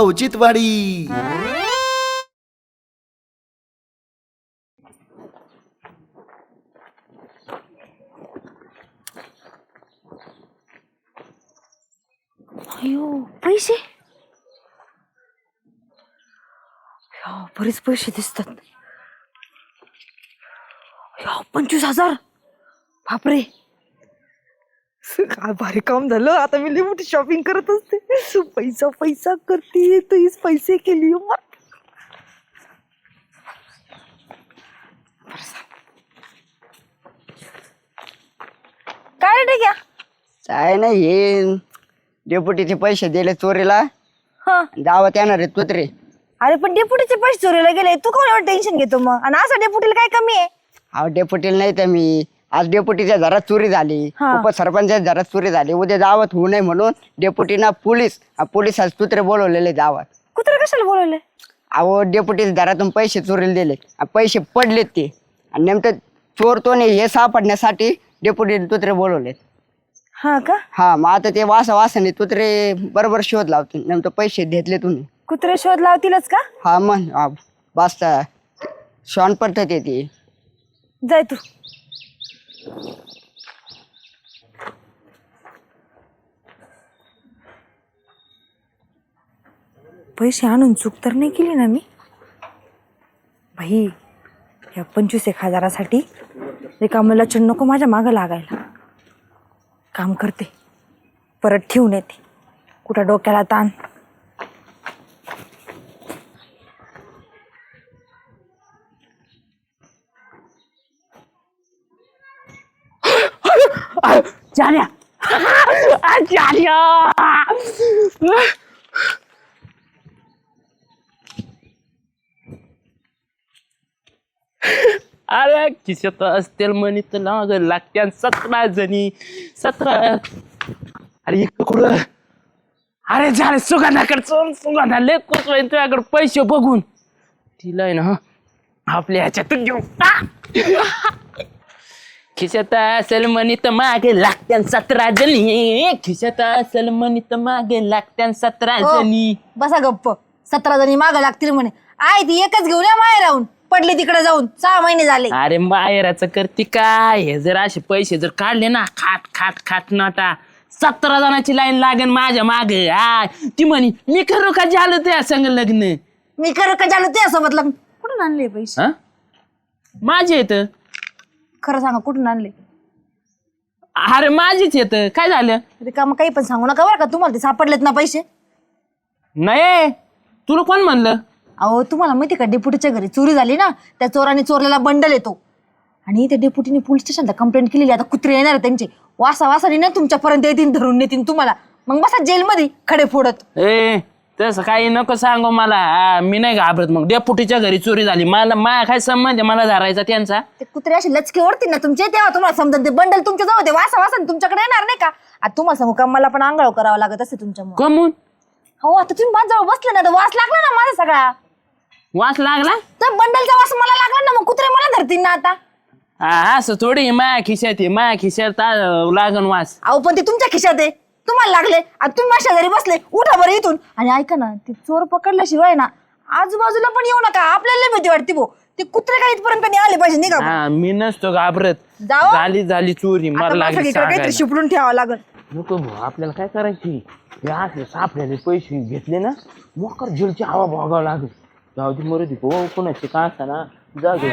औचित्यवाडी. अयो पैसे? या, बरेच पैसे दिसतात. या, पंचवीस हजार. बापरे. काय भारी काम झालं. आता मी लई मोठी शॉपिंग करत असते. पैसा पैसा करते. तूच पैसे केली. हो. काय रे घ्या काय नाही हे डेपुटीचे पैसे दिले चोरीला. हा. गावात येणार आहेत कुत्रे. अरे पण डेपुटीचे पैसे चोरीला गेले. तू कोण एवढं टेन्शन घेतो मग? आणि असं डेपुटीला काय कमी आहे? अहो डेपुटीला नाही तर मी आज डेपुटीच्या घरात चोरी झाली. हा. उपसरपंचाच्या घरात चोरी झाली. उद्या गावात होऊ नये म्हणून डेपुटीना पोलीस पोलीस आज कुत्रे बोलवलेले गावात कुत्रे कशाला बोलवले? अहो डेपुटीच्या घरातून पैसे चोरीला दिले. आणि पैसे पडलेत ते. आणि नेमकं चोर तो नाही हे सापडण्यासाठी डेपुटीने तुत्रे बोलवलेत. हा का? हा मग आता ते वासा वासाने तुत्रे बरोबर शोध लावतील. नेमकं पैसे घेतले तुम्ही. कुत्रे शोध लावतीलच का? हा मग वाचता. शॉन पडतात ते. जाय तू. पैसे आणून चूक तर नाही केली ना मी? भाई या पंचवीस एक हजारासाठी रिकामं लचण नको माझ्या मागं लागायला. काम करते. परत ठेवून येते. कुठं डोक्याला ताण? झाल्या. झाल्या. अरे खिशात असतील म्हणी तर लाग लागत्या सतरा जणी. सतरा. अरे इकडं कुठं? अरे झाले सुगंधाकडे चल सुगंधा. लय खुश होईल तुझ्याकडे पैसे बघून. तिला आहे ना आपल्या ह्याच्यातून घेऊ खिशात असेल म्हणी तर मागे लागत्या सतरा जणी. खिशात असेल म्हणी तर मागे लागत्या सतरा हो. जणी. बसा गप्प. सतरा जणी मागं लागतील म्हणे. आय ती एकच घेऊन या माय राहून. पडले तिकडे जाऊन. सहा महिने झाले. अरे मायराचं करते काय? हे जर असे पैसे जर काढले ना खाट खाट खाट नाटा सतरा जणांची लाईन लागेल माझ्या मागे. आ ती म्हणी मी करू का झालं त्या संग लग्न? मी कर का झालं ते सोबत लग्न? कुठून आणले पैसे? हा? माझे येत खरं सांगा कुठून आणले? अरे माझीच येत. काय झालं? रिकाम काही पण सांगू नका बरं का तुम्हाला ते सापडलेत ना पैसे? नाही. तुला कोण म्हणलं? अहो तुम्हाला माहिती का डेप्युटीच्या घरी चोरी झाली ना त्या चोराने चोरलेला बंडल येतो. आणि त्या डेप्युटीने पोलीस स्टेशनला कंप्लेंट केलेली आता कुत्रे येणार आहे त्यांचे. वासा वासाने ना तुमच्यापर्यंत येतील धरून नेतील तुम्हाला. मग बसा जेलमध्ये खडे फोडत. ए तसं काही नको सांगू मला. मी नाही घाबरत मग. डेपुटीच्या घरी चोरी झाली. मला माया काय संबंध आहे? मला धरायचा त्यांचा. ते कुत्रे असे लचके ओढतील ना तुमचे तेव्हा तुम्हाला समजा ते बंडल तुमच्या जवळ ते वासा वासाने तुमच्याकडे येणार नाही का? आता तुम्हाला सांगू का? मला पण आंघोळ करावं लागत असे तुमच्यामुळे. कमून? हो आता तुम्ही माझ्याजवळ बसले ना तर वास लागला ना माझा सगळा. वास लागला? तर बंडलचा वास मला लागला ना मग कुत्रे मला धरतील ना आता. हा, असं थोडी माया खिशात आहे. माया खिशात लागन वास. अहो पण ते तुमच्या खिशात आहे. तुम्हाला लागले आता तुम्ही माझ्या घरी बसले उठा बरं इथून. आणि ऐका ना ते चोर पकडल्याशिवाय ना आजूबाजूला पण येऊ नका. आपल्याला भीती वाटते भाऊ ते कुत्रे काही इथपर्यंत नाही आले पाहिजे निघा हा मी नसतो घाबरत. जाओ. झाली झाली चोरी आता मला मला लागली सगळीकडे काहीतरी सांगायला. शिपडून ठेवावं लागल. नको भाऊ आपल्याला काय करायची? हे असले सापड्याले पैसे घेतले ना मोकर जेलची हवा भोगावं लागेल. जाऊ दे मरू दे कोणाचे का ना जाऊ दे.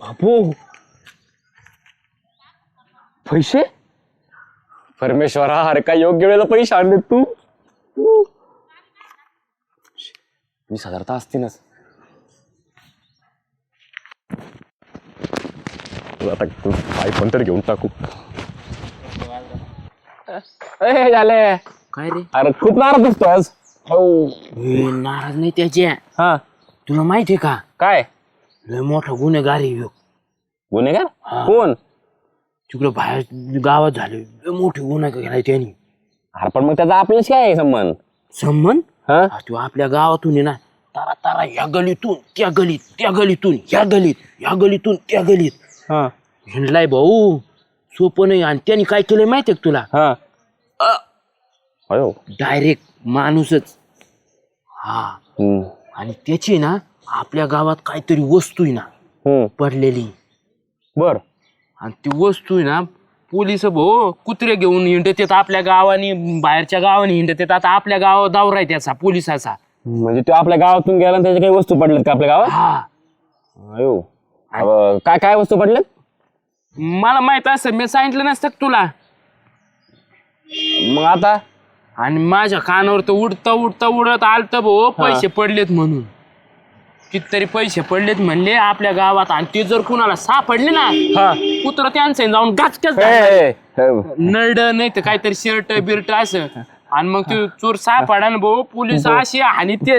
बापू पैसे? परमेश्वरा हर काय योग्य वेळेला पैसे आणले तू. वीस हजार तर असतीलच. आता आयफोन तर घेऊन टाकू. ए झाले. काय रे? अरे खूप नाराज दिसतो आज. हो. ए, नाराज नाही त्याच्या हा. तुला माहितीये का? काय? लय मोठा गुन्हेगार आहे ह्यो. गुन्हेगार? कोण? तिकडे बाहेर गावात झाले. लय मोठे गुन्हा केलाय त्यांनी. अरे पण मग त्याचा आपल्याशी काय आहे संबंध? संबंध? हा? हा, तो आपल्या गावातून आहे ना. तारा तारा या गलीतून त्या गलीत त्या गलीतून ह्या गलीत ह्या गलीतून त्या गलीत. हा. हिंडलाय भाऊ सोपं नाही. आणि त्यांनी काय केलंय माहितीये का तुला? हा. अयो. डायरेक्ट माणूसच. हा. हम्म. आणि त्याची ना आपल्या गावात काहीतरी वस्तू आहे ना हम्म. पडलेली. बर. आणि ती वस्तू आहे ना पोलीस भाऊ कुत्रे घेऊन हिंडत येत आपल्या गावाने बाहेरच्या गावाने हिंडत येत आता आपल्या गावात दावरा आहे त्याचा पोलिसाचा. म्हणजे तो आपल्या गावातून गेला आणि त्याच्या काही वस्तू पडल्यात का आपल्या गावात? हा. अयो. काय काय वस्तू पडल्यात? मला माहीत असं मी सांगितलं नसतं का तुला? मग आता? आणि माझ्या कानावर तर उडता उडता उडत आलत भाऊ पैसे पडलेत म्हणून. कितीतरी पैसे पडलेत म्हणले आपल्या गावात आणि ते जर कुणाला सापडले ना हा. कुत्र त्यांचं जाऊन गाचकच ए, ए, ए, नरड नाही तर काहीतरी शर्ट बिर्ट असं. आणि मग ते चोर सापडा ना भाऊ पोलीस असे आणि ते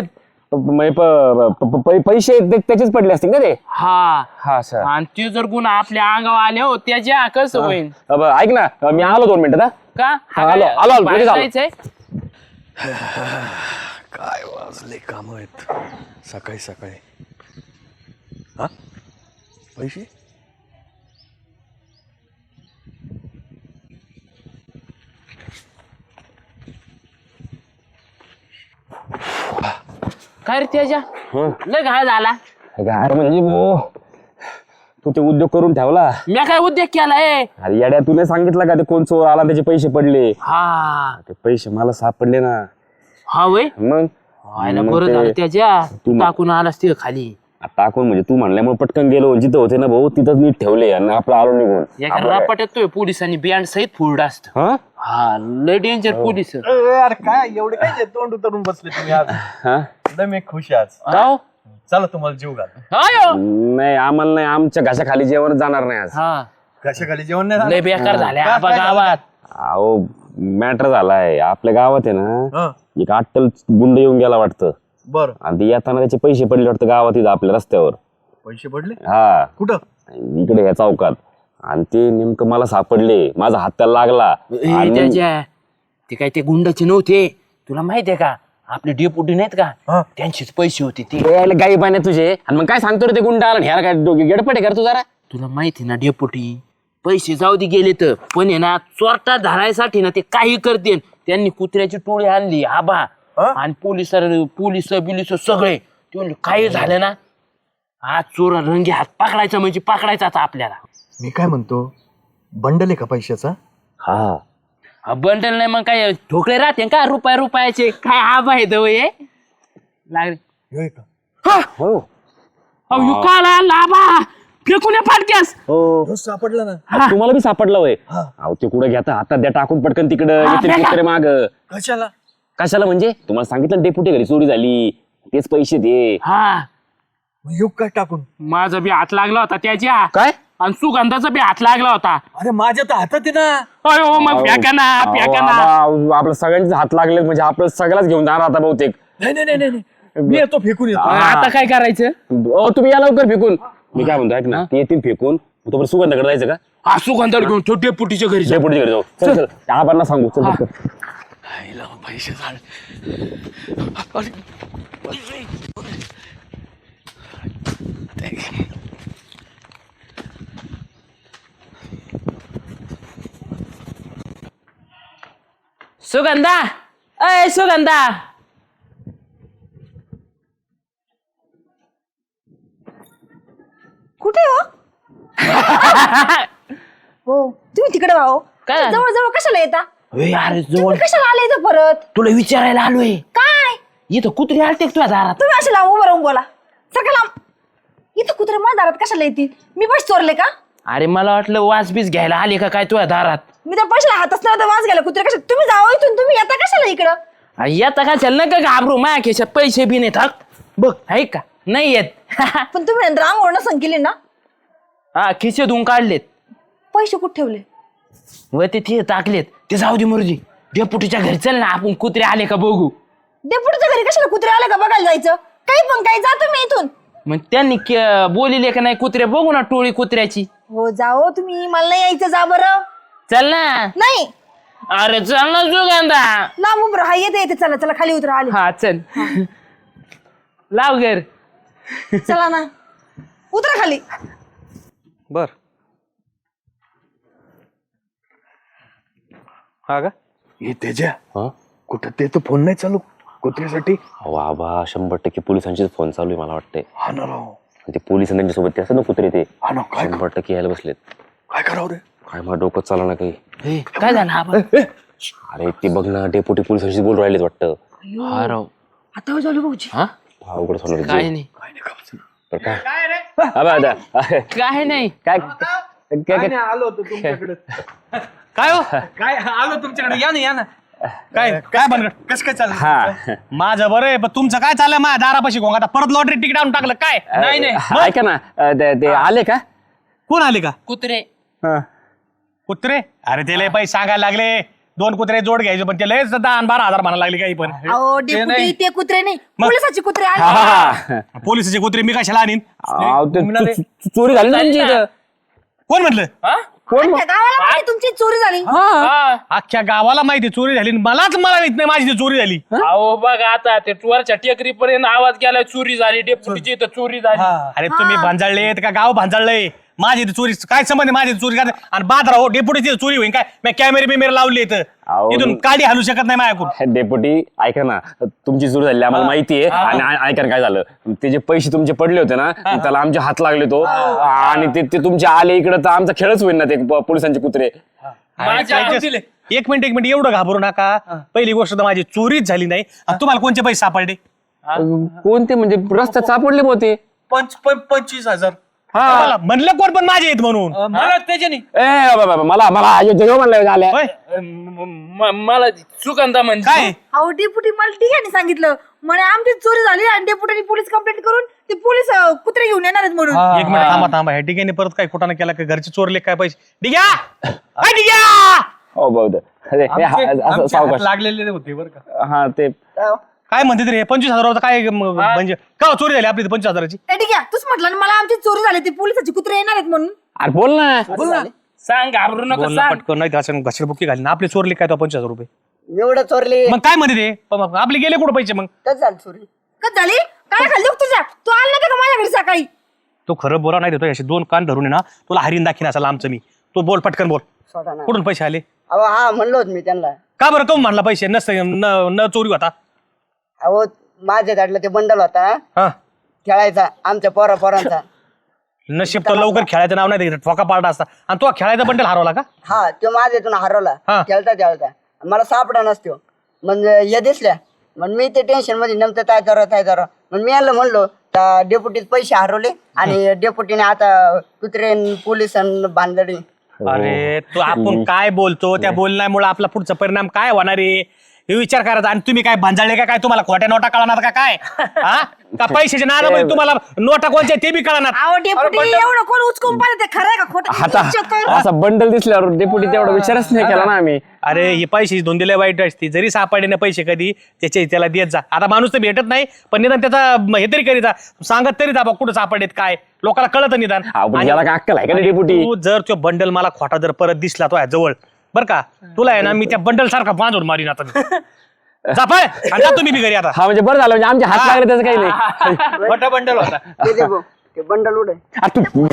म्हणजे प- प- प- पै- पैसे ते- त्याचेच पडले असतील का ते? हा. हा सर आणि ते जर गुन्हा आपल्या अंगावर आले हो त्याच्या कसं होईल? ऐक ना मी आलो दोन मिनिटात हा. का? हा, आलो, आलो, आलो, बाहेर लगेच आलो. जायचंय? काय वाजले काम आहेत? सकाळी सकाळी. हा? पैसे? काय रे त्याच्या? लय घाळ झाला. गार म्हणजे भो तू ते उद्योग करून ठेवला. मी काय उद्योग केलाय अरे येड्या तुने सांगितलं का ते कोण चोर आला त्याचे पैसे पडले? हा. ते पैसे मला सापडले ना. हा वय? मग? व्हायला मग बरं ते- झालं त्याच्या. तू टाकून आलास ते खाली. टाकून म्हणजे तू म्हणल्यामुळे पटकन गेलो. जिथं होते ना भाऊ तिथंच नीट ठेवले आणि आपलं आलो निघून. एका रापाट्यात तो पोलिसांनी बँड सहित फुड असत. हा? हा लय डेंजर पोलीस. अरे काय एवढे काय तोंड उतरून बसले तुम्ही आज? हा? लय मी खुश आहे आज. हो? चला तुम्हाला जीव घाल. नाही आम्हाला नाही आमच्या घशा खाली जेवण जाणार नाही आज. हा. कशा खाली जेवण नाही लय झालं? बेकार झाले काय- आबा काय झालं? गावात. अहो मॅटर झालाय. आपल्या गावात आहे ना हं, एक अट्टल गुंड येऊन गेला वाटतं. बरं. आणि ते येताना त्याचे पैसे पडले वाटतं गावात इथं आपल्या रस्त्यावर. पैसे पडले? हा. कुठं? इकडे ह्या चौकात. आणि ते नेमकं मला सापडले. माझा हात त्याला लागला. ए, आणि त्याच्या ते काय ते गुंडाचे नव्हते? तुला माहितीये का? आपले डेपुटी नाहीत. का? त्यांचेच पैसे होते ते. गाई पाण्या तुझे. आणि मग काय सांगतो रे ते गुंड आला ह्याला काय डोके गडपटे कर तू जरा. तुला माहिती ना डेपुटी पैसे जाऊ दे गेले तर. पण आहे ना चोरटा धरायसाठी ना ते काही करते. त्यांनी कुत्र्याची टोळी आणली आबा. हा? आणि पोलीस पोलीस बिलिस सगळे. ते म्हणले काही झालं ना? आज चोर रंगी हात पकडायचा म्हणजे पकडायचाच आपल्याला. मी काय म्हणतो? बंडल आहे का पैशाचा? हा. हा, बंडल नाही मग काय ठोकळे राहते का? रुपया रुपयाचे. काय आबा आहे तो हे? लागले. होय का हो! अहो, काला लाभा फेकून फाटक्यास. हो. हो, सापडला ना. तुम्हाला बी सापडलं वय हा. अहो ते कुठं घेता हातात द्या टाकून पटकन तिकडं हा, येतील फेका. कुत्रे माग. कशाला? कशाला म्हणजे? तुम्हाला सांगितलं डेपुटी घरी चोरी झाली. तेच पैसे दे. हा. मग येऊ काय टाकून? माझा बी हात लागला होता त्याच्या. काय? आणि सुगंधाचा बी हात लागला होता. अरे माझ्या तर हातात आहे ना अयो मग फेका ना अहो, फेका ना. आबा, आपलं सगळ्यांचे हात लागले म्हणजे आपलं सगळ्याच घेऊन जाणार आता बहुतेक. नाही नाही नाही, नाही नाही. मी येतो फेकून येतो. आता काय करायचं? ओ तुम्ही या लवकर फेकून. मी काय म्हणतो ऐक ना ते येतील फेकून. तो परत सुगंधाकडे जायचं का? हा सुगंधावर घेऊन तो डेपुटीच्या घरी जा. डेपुटी घरी जाऊ. चल चल त्या आबांना सांगू. चल लवकर. आईला पैसे झाले. सुगंधा! अय सुगंधा! कुठे हो? हो तुम्ही तिकडे भाऊ काय? जवळ जवळ कशाला येता? अरे जवळ तुम्ही कशाला आले इथं परत? तुला विचारायला आलोय. काय? इथं कुत्री आलते तुझ्या दारात? तुम्ही असे लांब उभं राहून बोला. सारखं लांब. इथं कुत्रे माझ्या दारात कशाला येतील? मी पैसे चोरले का? अरे मला वाटलं वास बीस घ्यायला आले का काय तुझ्या दारात? मी त्या पैशाला हातच नाही तर वाज गेला कुत्रे कशा तुम्ही जावं इथून तुम्ही येता कशाला इकडं? अरे येता का चल नका घाबरू माझ्या खिशात पैसे बी नाहीत हक बघ. आहे का? नाही येत. पण तुम्ही नंतर अंघोळ नसन केली ना? हा खिशे धुवून काढलेत. पैसे कुठे ठेवले? व ते ते टाकलेत. ते जाऊ दे मुरुजी. डेपुटीच्या घरी चल ना आपण कुत्रे आले का बघू. डेपुटीच्या घरी कशाला कुत्रे आले का बघायला जायचं? काही पण काही जातो मी इथून. मग त्यांनी के- बोलिले का नाही कुत्रे? बघू ना टोळी कुत्र्याची. हो जाओ तुम्ही. मला नाही यायचं जा बरं. चल ना. नाही. अरे चल ना सुगंधा लांब उभं राहा येते येते चला चला खाली उतरा आले. हा चल. लाव घर. चला ना. उतरा खाली. बर. हा का? हे त्याच्या हा? कुठं ते तर फोन नाही चालू. कुत्र्यासाठी. अहो आबा शंभर टक्के पोलिसांचीच फोन चालू आहे मला वाटतंय. हा ना राव. आणि ते पोलीस आणि त्यांच्यासोबत ते असतात ना कुत्रे ते. हा ना काय शंभर टक्के यायला बसलेत. काय करावं रे? काय मला डोकं चालला ना काही. हे, काय झालं? आपण अरे ते बघ ना डेपुटी पोलिसांशी बोल राहिलेत वाटतं. हा राव. आता झालो भाऊजी. हा? अवघड होणार काय जीव. नाही. काय नाही का तर काय? आबा, आता. काय नाही. काय? काय काय? आलो होतो तुमच्याकडे. काय हो? काय आलो तुमच्याकडे. या ना या ना. काय काय बनगड कसं काय चाललं हा. माझं बरं आहे पण तुमचं काय चाललंय? माझ्या दारापाशी गोंग आता परत लॉटरी तिकीट आणून टाकलं. काय? नाही नाही. अ, ऐका ना अ, ते ते आले का? कोण आले का? कुत्रे. हा. कुत्रे? अरे ते लय पैसे सांगायला लागले. दोन कुत्रे जोड घ्यायचे पण ते लय दहा आणि बारा हजार म्हणायला लागले काही पण. अहो डेपुटी ते कुत्रे नाही. पोलिसाचे कुत्रे हा, आले हा, हा. पोलिसाचे कुत्रे मी कशाला आणीन? अहो, ते चो- चो- चोरी झाली ना तुमची इथं? कोण म्हटलं? गावाला माहिती तुमची चोरी झाली. हा. अख्ख्या गावाला माहिती चोरी झाली आणि मलाच मला माहीत नाही माझी ती चोरी झाली. अहो बघा आता ते वरच्या टेकरी पर्यंत आवाज गेलाय चोरी झाली डेपुटीची इथं चोरी झाली. अरे तुम्ही भांजाळले का? गाव भांजाळलंय. माझी चोरी काय संबंध आहे माझी चोरी काय आणि बादरा हो डेपुटीची चोरी होईल काय? मी कॅमेरे बिमेरे लावले इथं. अहो. इथून काडी हलू शकत नाही माझ्याकडून. डेपुटी ऐका ना तुमची चोरी झाली आम्हाला माहिती आहे. आणि आ- ऐका ना काय झालं. ते जे पैसे तुमचे पडले होते ना त्याला आमचे हात लागले तो. आणि ते ते तुमचे आले इकडे तर आमचा खेळच होईल ना ते प- पोलिसांचे कुत्रे. दिले. एक मिनिट एक मिनिट एवढं घाबरू नका. पहिली गोष्ट तर माझी चोरीच झाली नाही. आणि तुम्हाला कोणते पैसे सापडले? कोणते म्हणजे रस्त्यात सापडले होते पंच पं- पंचवीस हजार. मला म्हणलं कोण पण माझे आहेत म्हणून? अं, मला त्याच्याने. ए बाबा, बाबा, मला मला जेव्हा म्हणलं होय? म- मला सुगंधा म्हणजे. काय? अहो डेपुटी मला ठिकाणी सांगितलं. म्हणे आमची चोरी झाली आणि डेपुटीने पोलीस कंप्लेंट करून ते पोलीस अं, कुत्रे घेऊन येणार आहेत म्हणून. एक मिनिट थांबा थांबा. ह्या डिग्याने परत काय खोटा केला का? घरचे चोरले काय पैसे? डिग्या! डिग्या! हो बौद्ध अरे, हे हा- असं आमचे हात सावकाश लागलेले होते बरं का. हा ते काय म्हणते तरी हे पंचवीस हजार काय म- म्हणजे का चोरी झाली आपली पंचवीस हजाराची? ए, ठीक आहे तूच म्हटलं ना मला आमची चोरी झाली ते पोलिसाचे कुत्रे येणार आहेत म्हणून. अरे बोल ना. सांग घाबरू नको बोल ना सांग. पटकन नाही घासून घसर बुकी घाली ना आपली चोरली काय तो पंचवीस हजार रुपये? एवढं चोरले. मग काय म्हणते ते? प- मग आपले गेले कुठं पैसे मग? झालं चोरी? कच झाली? काय खाल्ली तुझ्या? तू आला नव्हता का माझ्या घरी सकाळी? तो खरं बोला नाही देतो असे दोन कान धरून आहे ना तुला हरीन दाखीन असा लांबचं मी. तो बोल पटकन बोल. सोडा ना. कुठून पैसे आले? अहो हा म्हणलो होत मी त्यांना. का बरं कम म्हणला पैसे? नसतं न न चोरी होता. अहो माझ्या दाडला ते बंडल होता. हा. खेळायचा आमच्या पोरा पोरांचा. नशीब तर लवकर खेळायचं नाव नाही ठोका पाडा असता. आणि तो खेळायचा बंडल हरवला का? हा तो माझ्यातून हरवला. हा. खेळता खेळता. मला सापडा नसतो. मग हे दिसल्या. मग मी ते टेन्शनमध्ये नेमकं काय करा काय करा मग मी याला म्हणलो त्या डेप्युटीत पैसे हरवले आणि डेप्युटीने आता कुत्रे पोलीस बांधडी अरे तू आपण काय बोलतो? त्या बोलण्यामुळे आपला पुढचा परिणाम काय होणार आहे? हे विचार करायचा. आणि तुम्ही काय भांजाळले का काय? तुम्हाला खोट्या नोटा कळणार का काय? हा? का पैशाच्या नादामध्ये तुम्हाला नोटा कोणत्या ते बी कळणार. अहो डेपुटी एवढं कोण उचकून पाहिजे ते? खरं आहे का खोटं? आता check कर. असा बंडल दिसल्यावर डेपुटी तेवढा विचारच नाही केला ना आम्ही. अरे ही पैसे दोन दिले वाईट असते. जरी सापडले ना पैसे कधी त्याचे त्याला देत जा. आता माणूस तर भेटत नाही पण निदान त्याचा म- हे तरी करीता सांगत तरी जा बा कुठं सापडेत काय. लोकांना कळत निदान. याला काय अक्कल आहे का डेपुटी तू जर तो बंडल मला खोटा जर परत दिसला तो जवळ बर का? तुला आहे ना मी त्या बंडल सारखा बांधून मारीन आता मी. जा पळ आणि जा तुम्ही बी घरी आता. हा म्हणजे बरं झालं म्हणजे आमचे हात लागले त्याचं काही नाही. मोठा बंडल होता. ते दे भाऊ, ते बंडल उडे. आ, तू